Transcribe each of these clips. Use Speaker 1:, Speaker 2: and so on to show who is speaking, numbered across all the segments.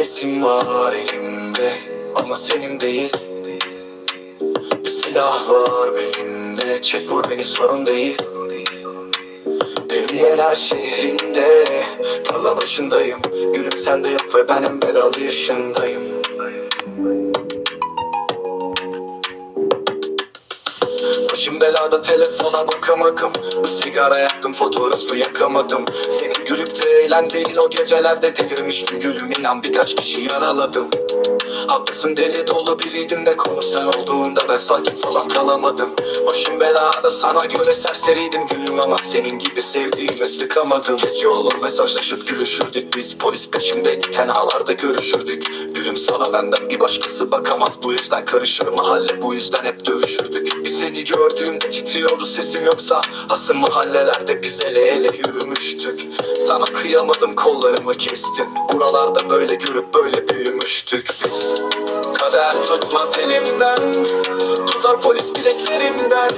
Speaker 1: Pistoletim var elimde ama senin değil. Bir silah var belimde çek vur beni sorun değil. Devriyeler şehrinde Tarla başındayım. Gülüm sende yok ve ben en belalı yaşındayım. Başım belada telefona bakamadım Bir sigara yaktım fotoğrafı yakamadım. Senin gülüp de eğlendiğin o gecelerde delirmiştim. Gülüm inan birkaç kişi yaraladım. Haklısın deli dolu biriydim de konu sen olduğunda ben sakin falan kalamadım. Başım belada sana göre serseriydim gülüm ama senin gibi sevdiğime sıkamadım. Gece olur mesajlaşıp gülüşürdük biz polis peşimdeydi tenhalarda görüşürdük. Gülüm sana benden bir başkası bakamaz bu yüzden karışır mahalle bu yüzden hep dövüşürdük. Bir seni gördüğümde titriyordu sesim yoksa Hasım mahallelerde biz ele ele yürümüştük. Sana kıyamadım kollarımı kestim. Buralarda böyle görüp böyle büyümüştük biz. Kader tutmaz elimden Tutar polis bileklerimden.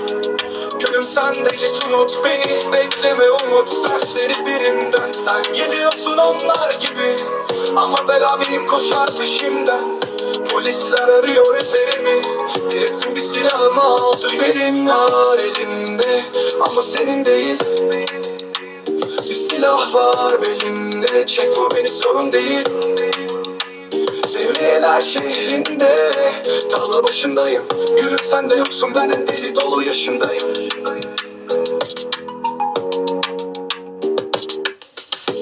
Speaker 1: Gülüm sen de git unut beni Bekleme umut serseri birinden. Sen gidiyorsun onlar gibi Ama bela benim koşar peşimden. Polisler arıyor üzerimi Bilirsin bir silahımı aldı. Benim var elimde Ama senin değil Bir silah var belimde. Çek vur beni sorun değil. Devriyeler şehrinde. Tarla başındayım. Gülüm sen de yoksun. Ben en deli dolu yaşındayım.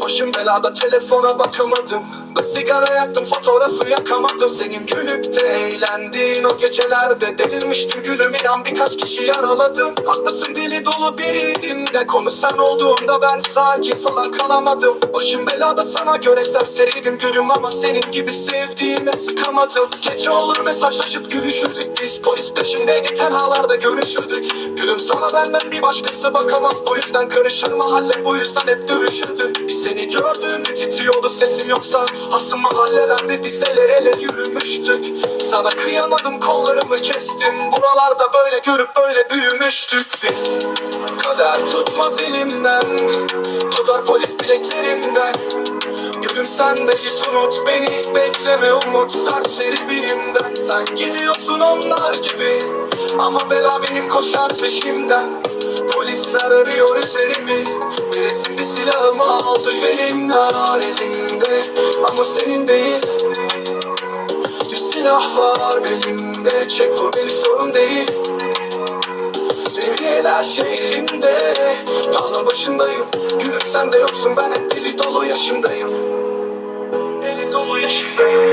Speaker 1: Başım belada telefona bakamadım sigara yaktım fotoğrafı yakamadım Senin. Gülüp de eğlendiğin o gecelerde Delirmiştim gülüm. İnan birkaç kişi yaraladım. Haklısın deli dolu biriydim de. Konu sen olduğunda ben sakin falan kalamadım. Başım belada sana göre serseriydim gülüm Ama senin gibi sevdiğime sıkamadım. Gece olur mesajlaşıp gülüşürdük biz. Polis peşimdeydi tenhalarda görüşürdük. Gülüm sana benden bir başkası bakamaz. Bu yüzden karışır mahalle bu yüzden hep dövüşürdük. Bir seni gördüğümde titriyordu sesim yoksa Hasım mahallelerde biz ele ele yürümüştük. Sana kıyamadım kollarımı kestim. Buralarda böyle görüp böyle büyümüştük biz. Kader tutmaz elimden Tutar polis bileklerimden. Gülüm sen de git unut beni Bekleme umut serseri birimden Sen gidiyorsun onlar gibi Ama bela benim koşar peşimden Polisler arıyor üzerimi. Resimli silahımı aldı Benim nar elimde Ama senin değil. Bir silah var belimde. Çek bu bir sorun değil. Devriyeler şehrinde Dağla başındayım. Gülüm sen de yoksun. Ben hep dolu yaşımdayım. Deli dolu yaşımdayım.